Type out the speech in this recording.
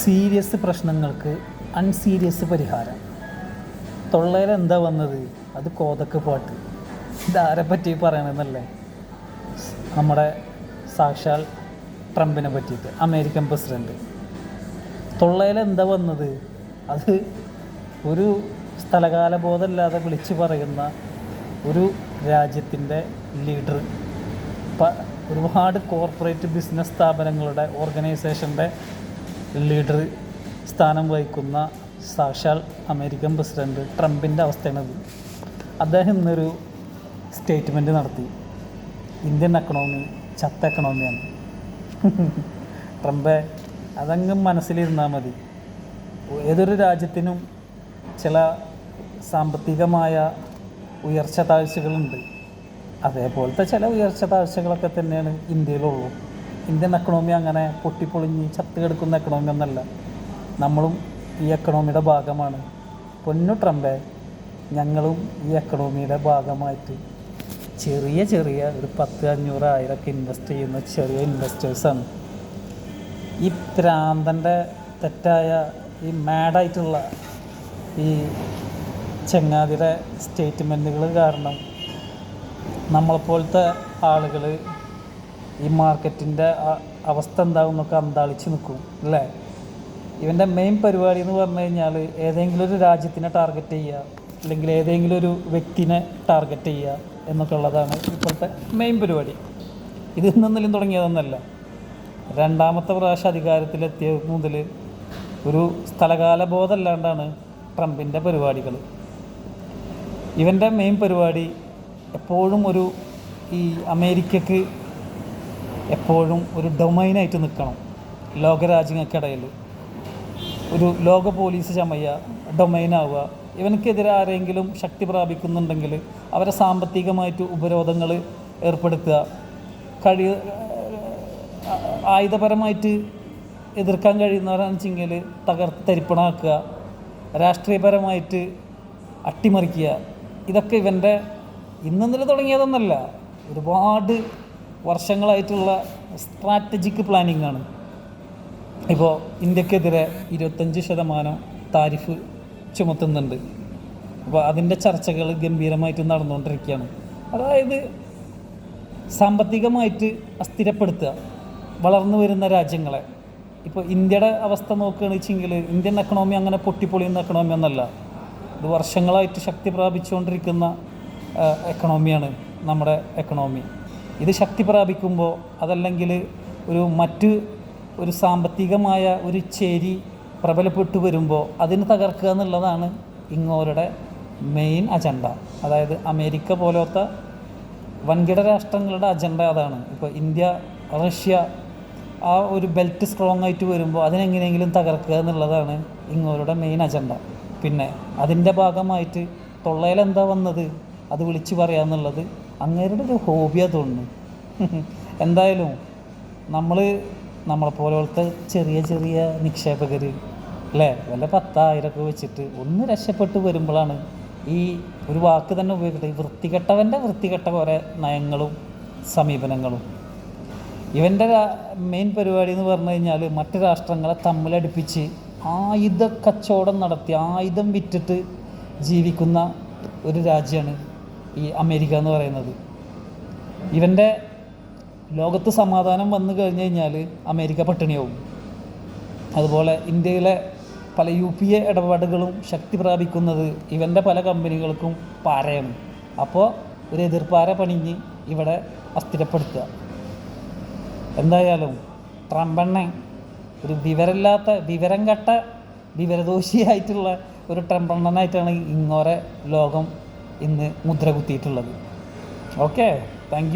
Serious പ്രശ്നങ്ങൾക്ക് unserious പരിഹാരം. തൊള്ളയിൽ എന്താ വന്നത്? അത് കോതക്ക് പാട്ട്. ഇതാരെ പറ്റി പറയണമെന്നല്ലേ നമ്മുടെ സാക്ഷാൽ ട്രംപിനെ പറ്റിയിട്ട് അമേരിക്കൻ പ്രസിഡന്റ് തൊള്ളയിൽ എന്താ വന്നത്? അത് ഒരു സ്ഥലകാല ബോധമില്ലാതെ വിളിച്ചു പറയുന്ന ഒരു രാജ്യത്തിന്റെ ലീഡർ. ഒരുപാട് കോർപ്പറേറ്റ് ബിസിനസ് സ്ഥാപനങ്ങളുടെ ഓർഗനൈസേഷന്റെ ലീഡർ സ്ഥാനം വഹിക്കുന്ന സാക്ഷാൽ അമേരിക്കൻ പ്രസിഡന്റ് ട്രംപിന്റെ അവസ്ഥയാണത്. അദ്ദേഹം ഇന്നൊരു സ്റ്റേറ്റ്മെന്റ് നടത്തി. ഇന്ത്യൻ എക്കണോമി ചത്ത എക്കണോമിയാണ് ട്രംപെ അതങ്ങ് മനസ്സിലിരുന്നാൽ മതി. ഏതൊരു രാജ്യത്തിനും ചില സാമ്പത്തികമായ ഉയർച്ച താഴ്ചകളുണ്ട് അതേപോലത്തെ ചില ഉയർച്ച താഴ്ചകളൊക്കെ തന്നെയാണ് ഇന്ത്യയിലുള്ളൂ ഇന്ത്യൻ എക്കണോമി അങ്ങനെ പൊട്ടിപ്പൊളിഞ്ഞ് ചത്ത് കിടക്കുന്ന എക്കണോമി ഒന്നല്ല. നമ്മളും ഈ എക്കണോമിയുടെ ഭാഗമാണ്. പൊന്നു ട്രംപേ ഞങ്ങളും ഈ എക്കണോമിയുടെ ഭാഗമായിട്ട് ചെറിയ ചെറിയ ഒരു പത്ത് അഞ്ഞൂറ് ആയിരമൊക്കെ ഇൻവെസ്റ്റ് ചെയ്യുന്ന ചെറിയ ഇൻവെസ്റ്റേഴ്സാണ് ഈ പ്രാന്തന്റെ തെറ്റായ ഈ മാഡായിട്ടുള്ള ഈ ചെങ്ങാതിയുടെ സ്റ്റേറ്റ്മെന്റുകൾ കാരണം നമ്മളെപ്പോലത്തെ ആളുകൾ ഈ മാർക്കറ്റിന്റെ അവസ്ഥ എന്താകും എന്നൊക്കെ അന്താളിച്ച് നിൽക്കും അല്ലേ? ഇവന്റെ മെയിൻ പരിപാടി എന്ന് പറഞ്ഞു കഴിഞ്ഞാൽ ഏതെങ്കിലും ഒരു രാജ്യത്തിനെ ടാർഗറ്റ് ചെയ്യുക അല്ലെങ്കിൽ ഏതെങ്കിലും ഒരു വ്യക്തിനെ ടാർഗറ്റ് ചെയ്യുക എന്നൊക്കെ ഉള്ളതാണ് ഇപ്പോഴത്തെ മെയിൻ പരിപാടി. ഇത് ഇന്നെന്തെങ്കിലും തുടങ്ങിയതൊന്നല്ല. രണ്ടാമത്തെ പ്രാവശ്യം അധികാരത്തിലെത്തിയ മുതൽ ഒരു സ്ഥലകാല ബോധമല്ലാണ്ടാണ് ട്രംപിന്റെ പരിപാടികൾ ഇവന്റെ മെയിൻ പരിപാടി എപ്പോഴും ഒരു ഈ അമേരിക്കക്ക് എപ്പോഴും ഒരു ഡൊമൈനായിട്ട് നിൽക്കണം. ലോകരാജ്യങ്ങൾക്കിടയിൽ. ഒരു ലോക പോലീസ് ചമയ ഡൊമൈനാവുക ഇവനക്കെതിരെ ആരെങ്കിലും ശക്തി പ്രാപിക്കുന്നുണ്ടെങ്കിൽ അവരെ സാമ്പത്തികമായിട്ട് ഉപരോധങ്ങൾ ഏർപ്പെടുത്തുക. കഴി ആയുധപരമായിട്ട് എതിർക്കാൻ കഴിയുന്നവരാണെന്ന് വെച്ചെങ്കിൽ തകർത്ത് തരിപ്പണാക്കുക. രാഷ്ട്രീയപരമായിട്ട് അട്ടിമറിക്കുക. ഇതൊക്കെ ഇവന്റെ ഇന്നലെ തുടങ്ങിയതൊന്നല്ല. ഒരുപാട് വർഷങ്ങളായിട്ടുള്ള സ്ട്രാറ്റജിക് പ്ലാനിങ് ആണ്. ഇപ്പോൾ ഇന്ത്യക്കെതിരെ ഇരുപത്തഞ്ച് ശതമാനം താരിഫ് ചുമത്തുന്നുണ്ട്. അപ്പോൾ അതിന്റെ ചർച്ചകൾ ഗംഭീരമായിട്ട് നടന്നുകൊണ്ടിരിക്കുകയാണ്. അതായത് സാമ്പത്തികമായിട്ട് അസ്ഥിരപ്പെടുത്തുക വളർന്നു വരുന്ന രാജ്യങ്ങളെ. ഇപ്പോൾ ഇന്ത്യയുടെ അവസ്ഥ നോക്കുകയാണെന്ന് വെച്ചെങ്കിൽ ഇന്ത്യൻ എക്കണോമി അങ്ങനെ പൊട്ടിപ്പൊളിയുന്ന എക്കണോമി ഒന്നല്ല. ഇത് വർഷങ്ങളായിട്ട് ശക്തി പ്രാപിച്ചുകൊണ്ടിരിക്കുന്ന എക്കണോമിയാണ് നമ്മുടെ എക്കണോമി ഇത് ശക്തി പ്രാപിക്കുമ്പോൾ അതല്ലെങ്കിൽ ഒരു മറ്റ് ഒരു സാമ്പത്തികമായ ഒരു ചേരി പ്രബലപ്പെട്ടു വരുമ്പോൾ അതിന് തകർക്കുക എന്നുള്ളതാണ് ഇങ്ങോരുടെ മെയിൻ അജണ്ട അതായത് അമേരിക്ക പോലത്തെ വൻകിട രാഷ്ട്രങ്ങളുടെ അജണ്ട അതാണ്. ഇപ്പോൾ ഇന്ത്യ റഷ്യ ആ ഒരു ബെൽറ്റ് സ്ട്രോങ് ആയിട്ട് വരുമ്പോൾ അതിനെങ്ങനെയെങ്കിലും തകർക്കുക എന്നുള്ളതാണ് ഇങ്ങോരുടെ മെയിൻ അജണ്ട പിന്നെ അതിന്റെ ഭാഗമായിട്ട് തൊള്ളയിൽ എന്താ വന്നത്? അത് വിളിച്ചു പറയാന്നുള്ളത് അങ്ങേരുടെ ഒരു ഹോബിയാ തോന്നുന്നു എന്തായാലും നമ്മൾ നമ്മളെപ്പോലത്തെ ചെറിയ ചെറിയ നിക്ഷേപകർ അല്ലേ? വല്ല പത്തായിരമൊക്കെ വെച്ചിട്ട് ഒന്ന് രക്ഷപ്പെട്ട് വരുമ്പോഴാണ് ഈ ഒരു വാക്ക് തന്നെ ഉപയോഗിക്കട്ടെ. ഈ വൃത്തികെട്ടവന്റെ വൃത്തികെട്ട കുറേ നയങ്ങളും സമീപനങ്ങളും. ഇവന്റെ മെയിൻ പരിപാടി എന്ന് പറഞ്ഞു കഴിഞ്ഞാൽ മറ്റ് രാഷ്ട്രങ്ങളെ തമ്മിലടുപ്പിച്ച് ആയുധ കച്ചവടം നടത്തി ആയുധം വിറ്റിട്ട് ജീവിക്കുന്ന ഒരു രാജ്യമാണ് ഈ അമേരിക്ക എന്ന് പറയുന്നത്. ഇവന്റെ ലോകത്ത് സമാധാനം വന്നു കഴിഞ്ഞ് കഴിഞ്ഞാൽ അമേരിക്ക പട്ടിണിയാവും. അതുപോലെ ഇന്ത്യയിലെ പല യു പി എ ഇടപാടുകളും ശക്തി പ്രാപിക്കുന്നത് ഇവന്റെ പല കമ്പനികൾക്കും പാരയാണ്. അപ്പോൾ ഒരു എതിർപ്പാര പണിഞ്ഞ് ഇവിടെ അസ്ഥിരപ്പെടുത്തുക. എന്തായാലും ട്രംപെണ്ണെ ഒരു വിവരമില്ലാത്ത വിവരം കെട്ട വിവരദോഷിയായിട്ടുള്ള ഒരു ട്രംപെണ്ണനായിട്ടാണ് ഇങ്ങോരെ ലോകം ഇന്ന് മുദ്ര കുത്തിയിട്ടുള്ളത് ഓക്കെ താങ്ക്